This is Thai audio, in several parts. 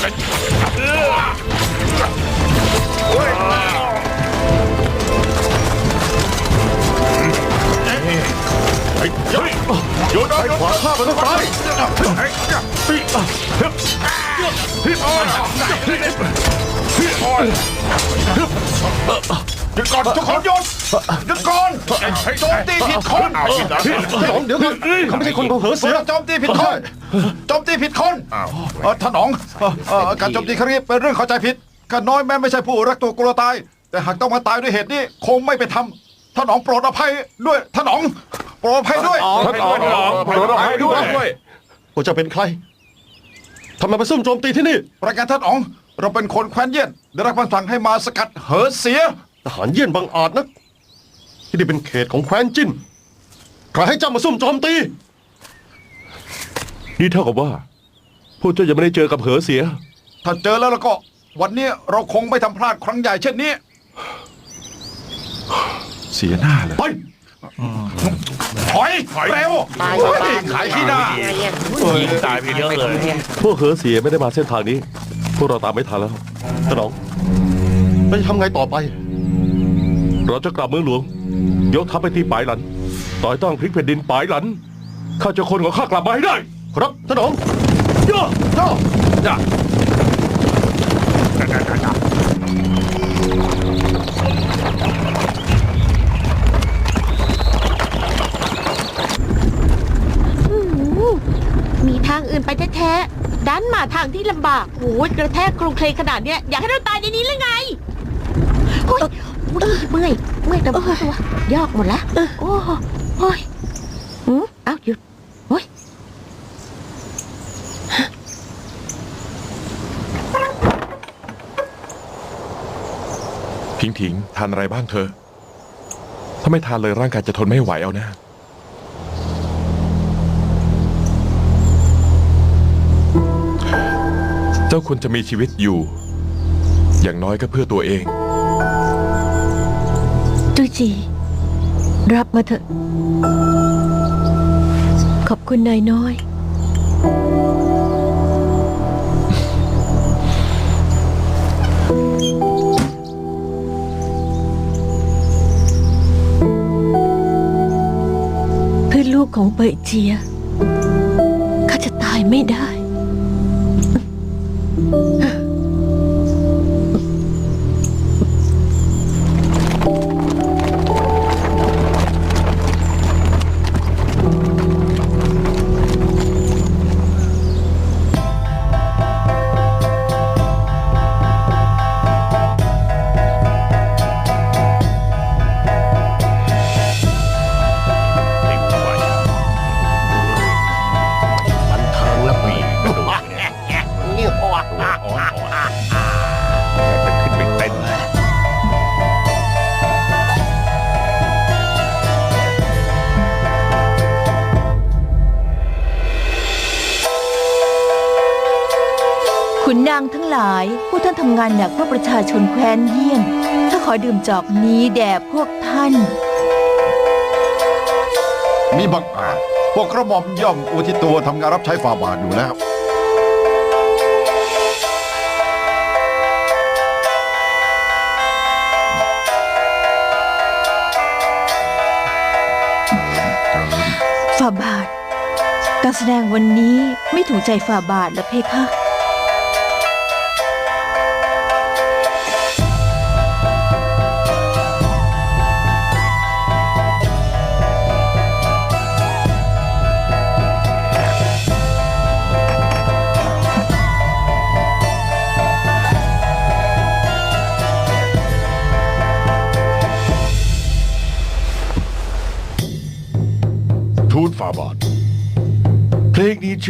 โยนโยนขวาข้ามันต้องตาย หยุดก่อนทุกคนหยุดหยุดก่อนโจมตีผิดคนท่านอ๋องเดี๋ยวก่อนเขาไม่ใช่คนของเหอเสียโจมตีผิดคนโจมตีผิดคนเออท่านอ๋องเอ่อเอ่อการโจมตีครั้งนี้เป็นเรื่องเข้าใจผิดข้าน้อยแม้ไม่ใช่ผู้รักตัวกลัวตาย แต่หากต้องมาตายด้วยเหตุนี้คงไม่ไปทำท่านอ๋องโปรดอภัยด้วยท่านอ๋องโปรดอภัยด้วยท่านอ๋องโปรดอภัยด้วยว่าจะเป็นใครทำไมมาซุ่มโจมตีที่นี่ประการท่านอ๋องเราเป็นคนแคว้นเยี่ยนได้รับคำสั่งให้มาสกัดเหอเสีย ทหารเยี่ยนบังอาจนักที่นี่เป็นเขตของแคว้นจิ้นใครให้เจ้ามาซุ่มโจมตี นี่เท่ากับว่า พวกเจ้ายังไม่ได้เจอกับเหอเสีย ถ้าเจอแล้วแล้วก็ วันนี้เราคงไม่ทำพลาดครั้งใหญ่เช่นนี้ เสียหน้าเลยไปถอยเร็วเฮ้ยขายขี้หน้ายิงตายไปเยอะเลย พวกเหอเสียไม่ได้มาเส้นทางนี้ พวกเราตามไม่ทันแล้วท่านอ๋องแล้วจะทำไงต่อไป เราจะกลับเมืองหลวง ยกทัพไปที่ปายหลัน ต่อยต้องพลิกแผ่นดินปายหลัน ข้าจะคนของข้ากลับมาให้ได้ ครับท่านอ๋องย่าเจ้าย่ามีทางอื่นไปแท้ๆดันมาทางที่ลำบากโอ้ยกระแทกโครงเคลงขนาดเนี้ย อยากให้เราตายในนี้เลยไงโอ้ย อุ๊ยเมื่อยเมื่อยแต่ตัวยอกหมดละโอ้โอ้ยหืมเอ้าหยุดโอ้ยพิงถิงทานอะไรบ้างเธอ ถ้าไม่ทานเลยร่างกายจะทนไม่ไหวเอานะเจ้าควรจะมีชีวิตอยู่ อย่างน้อยก็เพื่อตัวเอง ตุจี รับมาเถอะ ขอบคุณนายน้อย เพื่อลูกของเปยเจียข้าจะตายไม่ได้ งทั้งหลาย พวกท่านทำงานหนักเพื่อประชาชนแคว้นเยี่ยนถ้าขอดื่มจอกนี้แด่พวกท่าน มีบังอาจพวกกระหม่อมย่อมอุทิศตัวทำงานรับใช้ฝ่าบาทอยู่แล้ว ฝ่าบาท การแสดงวันนี้ไม่ถูกใจฝ่าบาทและเพคะ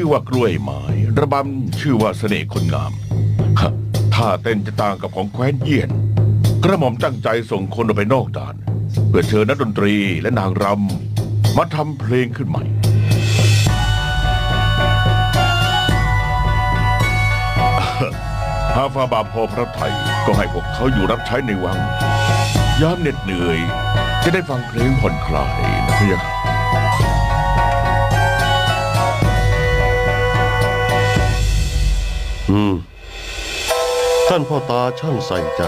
ชื่อว่ากล้วยไม้ระบำชื่อว่าเสน่ห์คนงามฮะท่าเต้นจะต่างกับของแคว้นเยียน กระหม่อมตั้งใจส่งคนออกไปนอกด่าน เพื่อเชิญนักดนตรีและนางรำมาทำเพลงขึ้นใหม่หาฟาบาพอพระไทยก็ให้พวกเขาอยู่รับใช้ในวัง ยามเหน็ดเหนื่อย จะได้ฟังเพลงผ่อนคลายนะพี่ อืม ท่านพ่อตาช่างใส่ใจ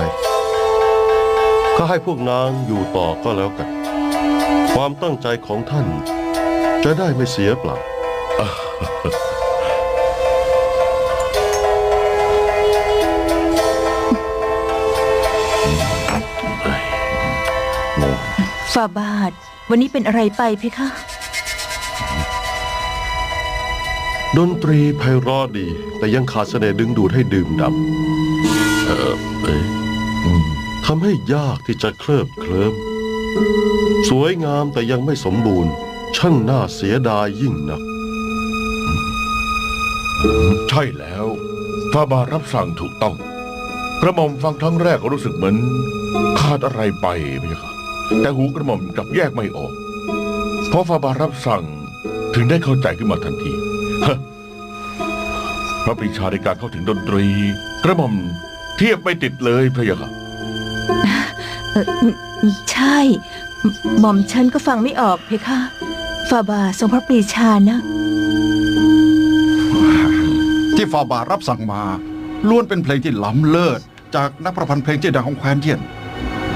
ก็ให้พวกนางอยู่ต่อก็แล้วกัน ความตั้งใจของท่าน จะได้ไม่เสียเปล่า ฝ่าบาท วันนี้เป็นอะไรไปเพคะ ดนตรีไพเราะดี แต่ยังขาดเสน่ห์ดึงดูดให้ดื่มดำเออเอ๊ะอืมทำให้ยากที่จะเคลิบเคลิ้มสวยงามแต่ยังไม่สมบูรณ์ ช่างน่าเสียดายยิ่งนัก ใช่แล้วฟาบารับสั่งถูกต้อง กระหม่อมฟังครั้งแรกก็รู้สึกเหมือนขาดอะไรไปพี่ครับแต่หูกระหม่อมกลับแยกไม่ออก เพราะฟาบารับสั่งถึงได้เข้าใจขึ้นมาทันที พระปรีชาในการเข้าถึงดนตรี กระหม่อมเทียบไม่ติดเลยพระยะค่ะเอออืมอืมใช่หมหม่อมฉันก็ฟังไม่ออกเพคะฝ่าบาททรงพระปรีชานะ ที่ฟาบารับสั่งมาล้วนเป็นเพลงที่ล้ำเลิศ จากนักประพันธ์เพลงชื่อดังของแคว้นเยียน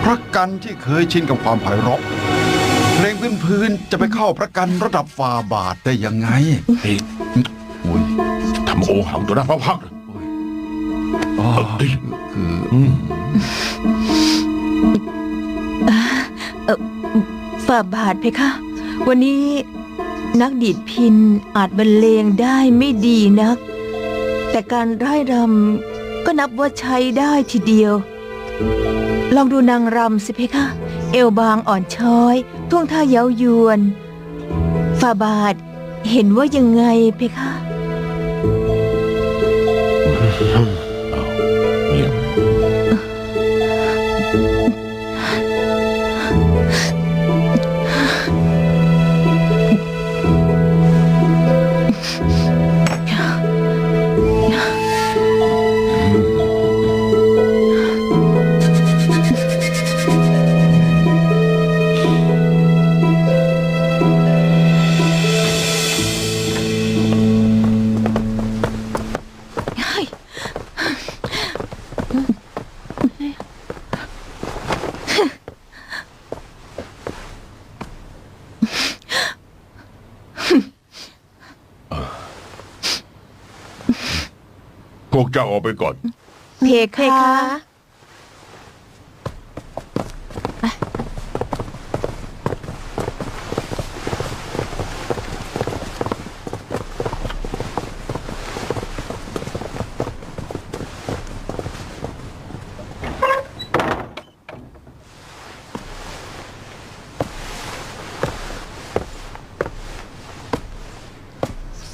พระกันที่เคยชินกับความไพเราะเพลงพื้นๆจะไปเข้าพระกันระดับฟาบาทได้ยังไง เฮ้ยอุ้ย ทำโอหังตัวหน้าพระพักตร์อ๋อเอ้ยคืออืมฝ่าบาทเพคะ วันนี้นักดีดพินอาจบรรเลงได้ไม่ดีนัก แต่การร่ายรำก็นับว่าใช้ได้ทีเดียว ลองดูนางรำสิเพคะ เอวบางอ่อนช้อยท่วงท่าเย้ายวนฝ่าบาทเห็นว่ายังไงเพคะ พวกเจ้าออกไปก่อน เพเพคะ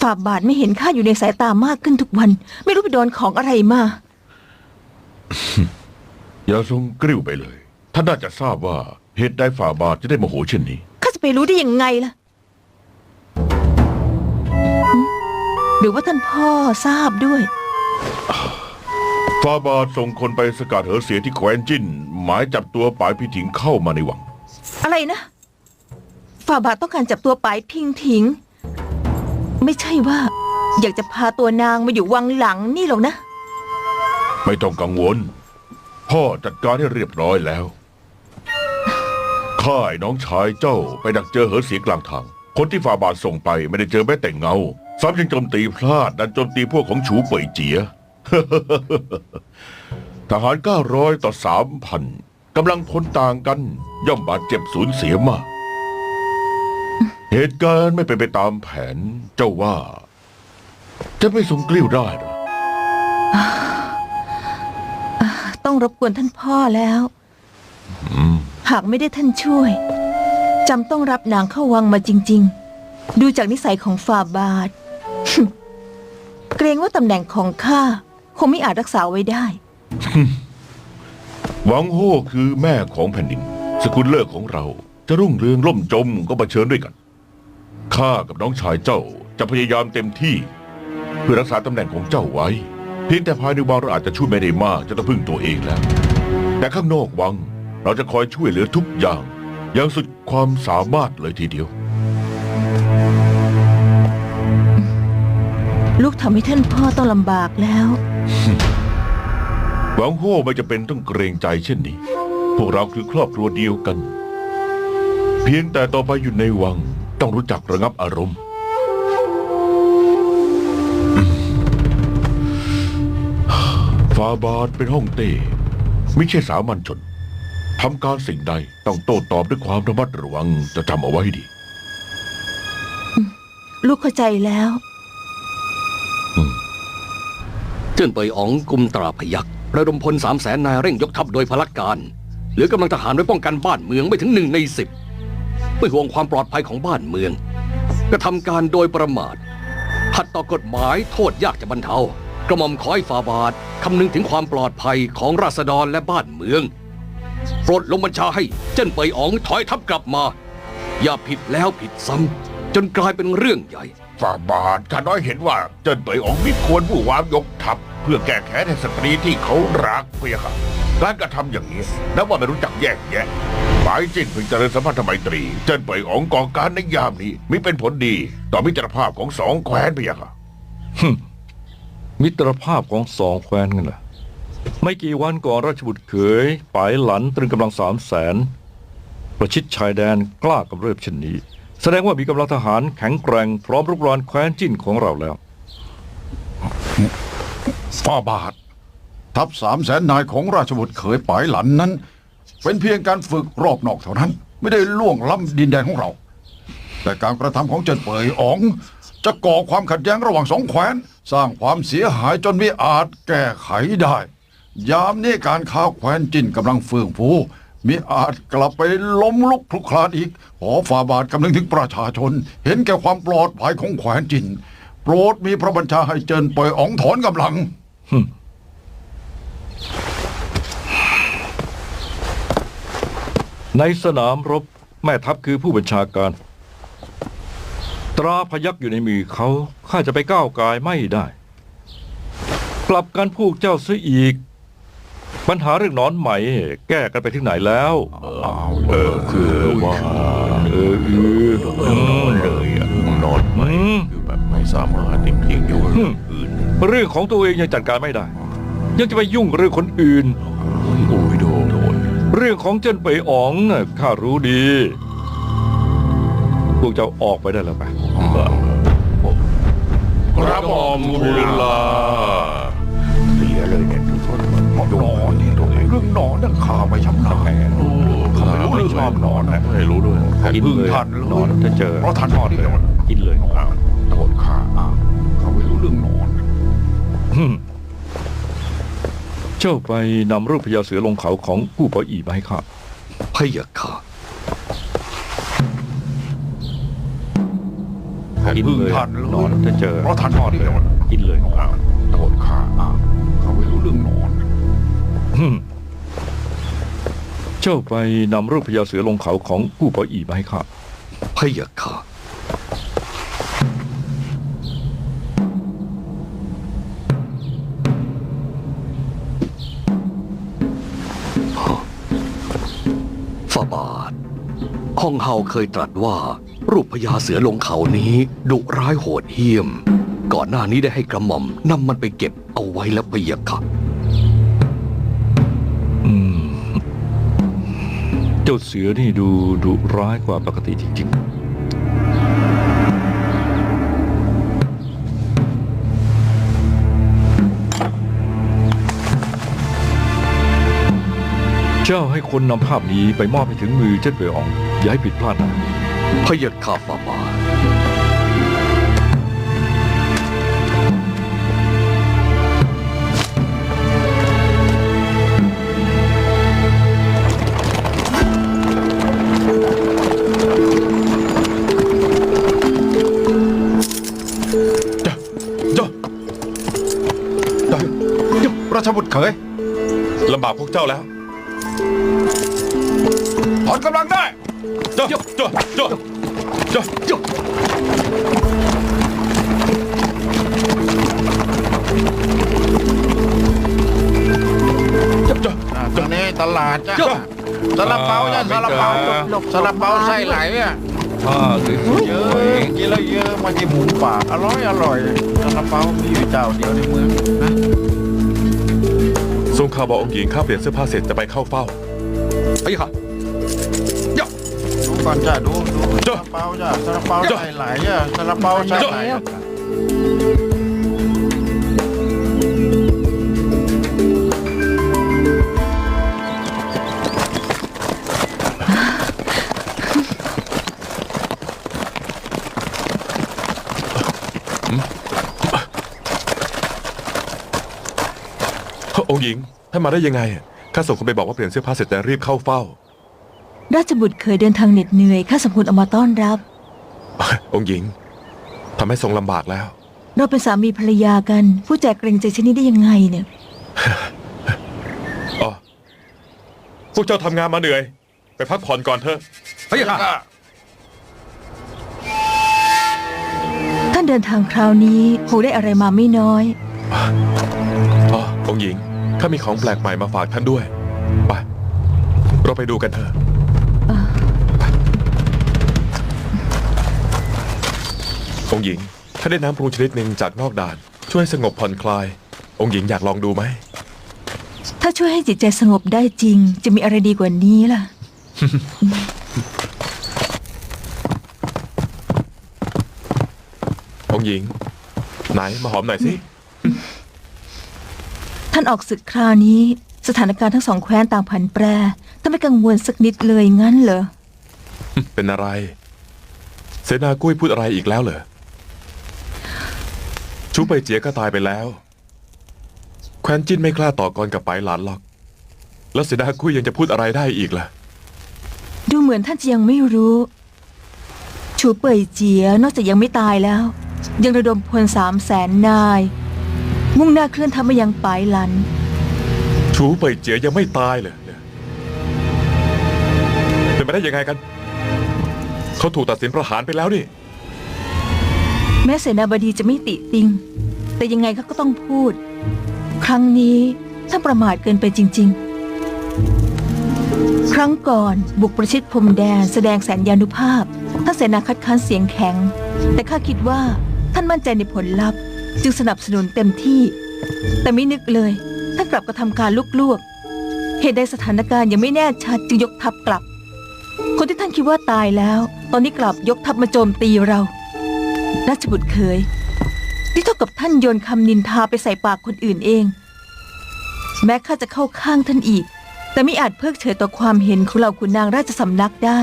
ฝ่าบาทไม่เห็นข้าอยู่ในสายตามากขึ้นทุกวัน ไม่รู้ไปโดนของอะไรมา อย่าทรงกริ้วไปเลย ท่านน่าจะทราบว่าเหตุใดฝ่าบาทจะได้โมโหเช่นนี้ ข้าจะไปรู้ได้ยังไงล่ะหึหรือว่าท่านพ่อทราบด้วย ฝ่าบาทส่งคนไปสกัดเหอเสียที่แคว้นจิ้น หมายจับตัวปายพิถิงเข้ามาในวัง อะไรนะ ฝ่าบาทต้องการจับตัวปายพิงถิง ไม่ใช่ว่า อยากจะพาตัวนางมาอยู่วังหลังนี่หรอกนะ ไม่ต้องกังวล พ่อจัดการให้เรียบร้อยแล้วข้ายน้องชายเจ้าไปดักเจอเหอเสียกลางทาง คนที่ฝ่าบาทส่งไปไม่ได้เจอแม้แต่เงาซ้ำยังโจมตีพลาดดันโจมตีพวกของฉูเป่ยเจีย ทหาร900ต่อ3,000กำลังพลต่างกัน ย่อมบาดเจ็บสูญเสียมาก เหตุการณ์ไม่เป็นไปตามแผนเจ้าว่า จะไม่ทรงกลิ้วได้เหรอต้องรบกวนท่านพ่อแล้ว หากไม่ได้ท่านช่วยจำต้องรับนางเข้าวังมาจริงดูจากนิสัยของฟาบาท เกรงว่าตำแหน่งของข้าคงไม่อาจรักษาไว้ได้ หวังโฮคือแม่ของแผ่นดิน สกุลเลิกของเราจะรุ่งเรืองล่มจมก็มาเชิญด้วยกัน ข้ากับน้องชายเจ้าจะพยายามเต็มที่ เพื่อรักษาตำแหน่งของเจ้าไว้ เพียงแต่ภายในวังเราอาจจะช่วยไม่ได้มากจะต้องพึ่งตัวเองแล้ว แต่ข้างนอกวังเราจะคอยช่วยเหลือทุกอย่าง อย่างสุดความสามารถเลยทีเดียว ลูกทำให้ท่านพ่อต้องลำบากแล้ว หวังโฮไม่จะเป็นต้องเกรงใจเช่นนี้ พวกเราคือครอบครัวเดียวกัน เพียงแต่ต่อไปอยู่ในวัง ต้องรู้จักระงับอารมณ์ ฟาบาทเป็นห้องเต้ไม่ใช่สามัญชนทำการสิ่งใดต้องโต้ตอบด้วยความระมัดระวังจะจำเอาไว้ให้ดี ลูกเข้าใจแล้ว เจิ้นเปยอ๋องกุมตราพยักระดมพลสามแสนนายเร่งยกทัพโดยพละการ เหลือกำลังทหารไว้ป้องกันบ้านเมืองไม่ถึงหนึ่งในสิบ ไม่ห่วงความปลอดภัยของบ้านเมือง กระทำการโดยประมาทขัดต่อกฎหมายโทษยากจะบรรเทา กระหม่อมขอให้ฟาบาทคำนึงถึงความปลอดภัยของราษฎรและบ้านเมืองโปรดลงบัญชาให้เจ้นเปยอ๋องถอยทัพกลับมา อย่าผิดแล้วผิดซ้ำจนกลายเป็นเรื่องใหญ่ ฝ่าบาทข้าน้อยเห็นว่าเจิ้นเปยอ๋องมิควรผู้วามยกทัพเพื่อแก้แค้นให้สตรีที่เขารักเพียค่ะ การกระทำอย่างนี้นับว่าไม่รู้จักแยกแยะหมายจิ้นเพิ่งเจริญสัมพันธไมตรี เจิ้นเปยอ๋องก่อการในยามนี้มิเป็นผลดี ต่อมิตรภาพของสองแคว้นเพียค่ะ มิตรภาพของสองแคว้นกันล่ะไม่กี่วันก่อนราชบุตรเขยปายหลันตรึงกำลังสามแสนประชิดชายแดนกล้ากำเริบเช่นนี้ แสดงว่ามีกำลังทหารแข็งแกร่งพร้อมรุกรานแคว้นจิ้นของเราแล้วฟาบาท ทัพสามแสนนายของราชบุตรเขยปายหลันนั้น เป็นเพียงการฝึกรอบนอกเท่านั้น ไม่ได้ล่วงล้ำดินแดนของเรา แต่การกระทำของเจินเปยอ๋อง จะก่อความขัดแย้งระหว่างสองแคว้น สร้างความเสียหายจนไม่อาจแก้ไขได้ ยามนี้การค้าแคว้นจินกำลังเฟื่องฟูมิอาจกลับไปล้มลุกคลุกคลานอีก ขอฝ่าบาทกำลังถึงประชาชน เห็นแก่ความปลอดภัยของแคว้นจิน โปรดมีพระบัญชาให้เจินเปยอ๋องถอนกำลัง ในสนามรบแม่ทัพคือผู้บัญชาการ ตราพยักอยู่ในมือเขาข้าจะไปก้าวกายไม่ได้ กลับกันพวกเจ้าซะอีก ปัญหาเรื่องนอนไหม แก้กันไปถึงไหนแล้วเออคือว่าเออเออเลยอะนอนไม่อืมคือแบบไม่สามารถจริงๆอยู่องอื่นเรื่องของตัวเองยังจัดการไม่ได้ ยังจะไปยุ่งเรื่องคนอื่น เรื่องของเจิ้นเปยอ๋องน่ะข้ารู้ดี พวกเจ้าออกไปได้แล้วไปกระหม่อมทูลลาเสียเลยเนี่ยทุกคนมันนอนนี่ตรงไหนเรื่องหนอนนั่งข่าวไปช้ำหนาข้าไม่รู้เรื่องชอบหนอนนะไม่รู้ด้วยกินพึ่งเลยทันเลยนอนถ้าเจอเพราะทันทอดเลยกินเลย เจ้าไปนำรูปพญาเสือลงเขาของผู้ปออีมาให้ข้าพยาค่ะกินพึ่งเลยทันเลยนอนถ้าเจอเพราะทันทอดเลยกินเลยโทษข้าอะเขาไม่รู้เรื่องนอนอืมเจ้าไปนำรูปพญาเสือลงเขาของผู้ปออีมาให้ข้าพยาค่ะ ฮ่องเฮาเคยตรัสว่า รูปพญาเสือลงเขานี้ดุร้ายโหดเหี้ยม ก่อนหน้านี้ได้ให้กระหม่อมนำมันไปเก็บเอาไว้แล้วพยาค่ะอืมเจ้าเสือนี่ดูดุร้ายกว่าปกติจริงๆเจ้าให้คนนำภาพนี้ไปมอบให้ถึงมือเจ้าเปยออง ย้ายผิดพลาดนะพยัดข่าฝ่าบาราชบุตรเขยลำบากพวกเจ้าแล้วถอนกำลังได้ เจ้าเจ้าเจ้าเจ้าเจ้าตรงนี้ตลาดจ้ะซาลาเปาจ้ะซาลาเปาซาลาเปาไส้ไหลอะอ่าสวยๆเยอะกินแล้วเยอะมาที่หมูป่าอร่อยอร่อยซาลาเปามีอยู่เจ้าเดียวในเมืองนะทรงข่าวบอกองค์หญิงข้าเปลี่ยนเสื้อผ้าเสร็จจะไปเข้าเฝ้าไปค่ะดู ก่อนจ้ะดูดูซาจ้ะลาเปาจ้ะซาลาเปาจ้ะไส้ไหลอะซาลาเปาไส้ไหลอะองค์หญิงท่านมาได้ยังไงข้าส่งคนไปบอกว่าเปลี่ยนเสื้อผ้าเสร็จแต่รีบเข้าเฝ้า ราชบุตรเคยเดินทางเหน็ดเหนื่อยข้าสมควรเอามาต้อนรับ องค์หญิงทำให้ทรงลำบากแล้ว เราเป็นสามีภรรยากัน ผู้แจกเกรงใจชนนี้ได้ยังไงเนี่ยอ๋อพวกเจ้าทำงานมาเหนื่อย ไปพักผ่อนก่อนเถอะไปค่ะ ท่านเดินทางคราวนี้คงได้อะไรมาไม่น้อย อ๋อองค์หญิงข้ามีของแปลกใหม่มาฝากท่านด้วย ไป เราไปดูกันเถอะ องค์หญิง ถ้าได้น้ำปรุงชนิดหนึ่งจากนอกด่าน ช่วยสงบผ่อนคลาย องค์หญิงอยากลองดูไหม ถ้าช่วยให้จิตใจสงบได้จริง จะมีอะไรดีกว่านี้ล่ะ องค์หญิง ไหนมาหอมหน่อยสิ ท่านออกศึกคราวนี้ สถานการณ์ทั้งสองแคว้นต่างผันแปรท่านไม่กังวลสักนิดเลยงั้นเหรอ เป็นอะไร เสนากุ้ยพูดอะไรอีกแล้วเหรอ ชูไปเจียก็ตายไปแล้ว แคว้นจิ้นไม่กล้าต่อกรกับไปหลานหรอก แล้วเสนากุ้ยยังจะพูดอะไรได้อีกล่ะ ดูเหมือนท่านจะยังไม่รู้ ชูเป่ยเจียนอกจากยังไม่ตายแล้ว ยังระดมพลสามแสนนาย มุ่งหน้าเคลื่อนทัพมายังปายหลัน ชูไปเจียยังไม่ตายเลยเนี่ยเป็นไปได้ยังไงกัน เขาถูกตัดสินประหารไปแล้วนี่ แม้เสนาบดีจะไม่ติติง แต่ยังไงเขาก็ต้องพูด ครั้งนี้ท่านประมาทเกินไปจริง ๆ ครั้งก่อนบุกประชิดพรมแดนแสดงแสนยานุภาพท่านเสนาคัดค้านเสียงแข็ง แต่ข้าคิดว่าท่านมั่นใจในผลลัพธ์ จึงสนับสนุนเต็มที่ แต่ไม่นึกเลยท่านกลับกระทำการลุกลวกเหตุใดสถานการณ์ยังไม่แน่ชัดจึงยกทัพกลับ คนที่ท่านคิดว่าตายแล้ว ตอนนี้กลับยกทัพมาโจมตีเรา ราชบุตรเคย นี่เท่ากับท่านโยนคำนินทาไปใส่ปากคนอื่นเอง แม้ข้าจะเข้าข้างท่านอีก แต่ไม่อาจเพิกเฉยต่อความเห็นของเหล่าขุนนางราชสำนักได้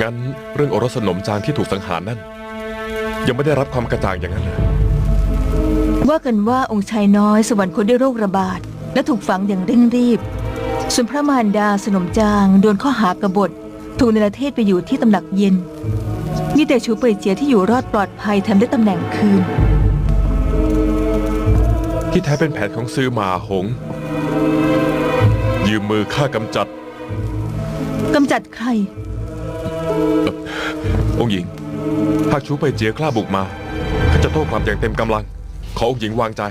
งั้นเรื่องโอรสนมจางที่ถูกสังหารนั่น ยังไม่ได้รับความกระจ่างอย่างนั้นเลยว่ากันว่าองค์ชายน้อยสวรรคตด้วยโรคระบาด และถูกฝังอย่างเร่งรีบ ส่วนพระมารดาสนมจางโดนข้อหากบฏ ถูกในประเทศไปอยู่ที่ตำหนักเย็น มีแต่ชูเป่ยเจียที่อยู่รอดปลอดภัยแถมได้ตำแหน่งคืน ที่แท้เป็นแผนของซื้อหมาหง ยืมมือฆ่ากำจัด กำจัดใคร องค์หญิงหากชูไปเจียกล้าบุกมาข้าจะโต้ความอย่างเต็มกำลัง ขอองค์หญิงวางใจ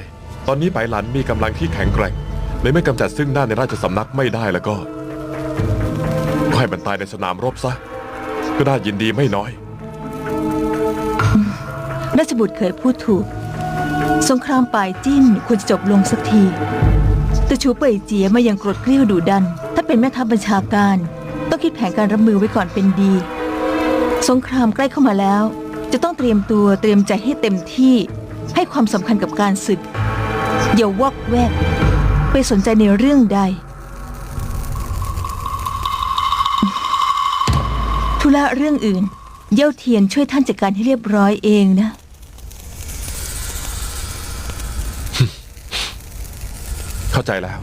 ตอนนี้ไปหลันมีกำลังที่แข็งแกร่งเลยไม่กำจัดซึ่งหน้าในราชสำนักไม่ได้แล้วก็ก็ ให้มันตายในสนามรบซะ ก็น่ายินดีไม่น้อย ราชบุตรเคยพูดถูก สงครามป่ายจิ้นควรจะจบลงสักที แต่ชูเป่ยเจียมายังกรดเกลี้ยวดุดัน ถ้าเป็นแม่ทัพบัญชาการ ต้องคิดแผนการรับมือไว้ก่อนเป็นดี สงครามใกล้เข้ามาแล้ว จะต้องเตรียมตัวเตรียมใจให้เต็มที่ ให้ความสำคัญกับการศึกอย่าวอกแวก ไปสนใจในเรื่องใด ธุระเรื่องอื่น เย่าเทียนช่วยท่านจัดการให้เรียบร้อยเองนะ เข้าใจแล้ว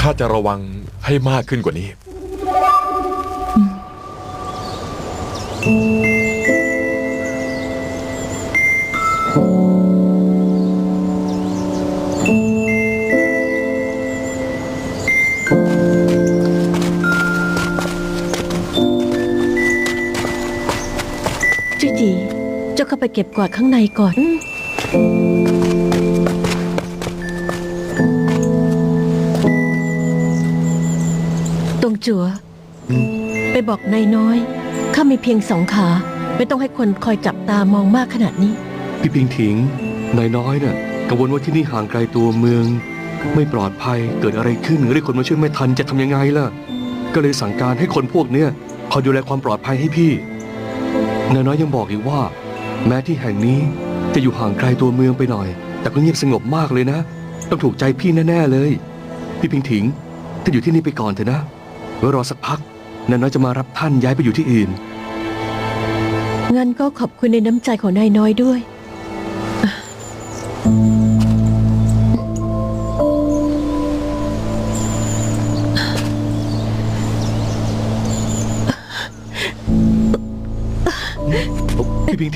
ข้าจะระวังให้มากขึ้นกว่านี้ ไปเก็บกวาดข้างในก่อนตรงจัวไปบอกนายน้อย ข้ามีเพียงสองขา ไม่ต้องให้คนคอยจับตามองมากขนาดนี้ พี่พิงถิงนายน้อยน่ะกังวลว่าที่นี่ห่างไกลตัวเมือง ไม่ปลอดภัยเกิดอะไรขึ้นเรียกคนมาช่วยไม่ทันจะทำยังไงล่ะ ก็เลยสั่งการให้คนพวกเนี้ยคอยดูแลความปลอดภัยให้พี่นายน้อยยังบอกอีกว่า แม้ที่แห่งนี้จะอยู่ห่างไกลตัวเมืองไปหน่อย แต่ก็เงียบสงบมากเลยนะ ต้องถูกใจพี่แน่ ๆเลย พี่พิงถิงท่านอยู่ที่นี่ไปก่อนเถอะนะไว้รอสักพักนายน้อยจะมารับท่านย้ายไปอยู่ที่อื่น งั้นก็ขอบคุณในน้ำใจของนายน้อยด้วย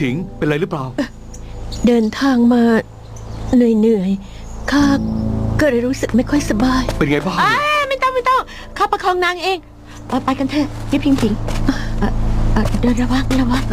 ถิงเป็นไรหรือเปล่า เดินทางมาเหนื่อยๆข้าก็เลยรู้สึกไม่ค่อยสบาย เป็นไงบ้างเอ้ยไม่ต้องไม่ต้องข้าประคองนางเองเออไปกันเถอะพี่พิงพิงเอ่อเอ่อเดินระวังระวัง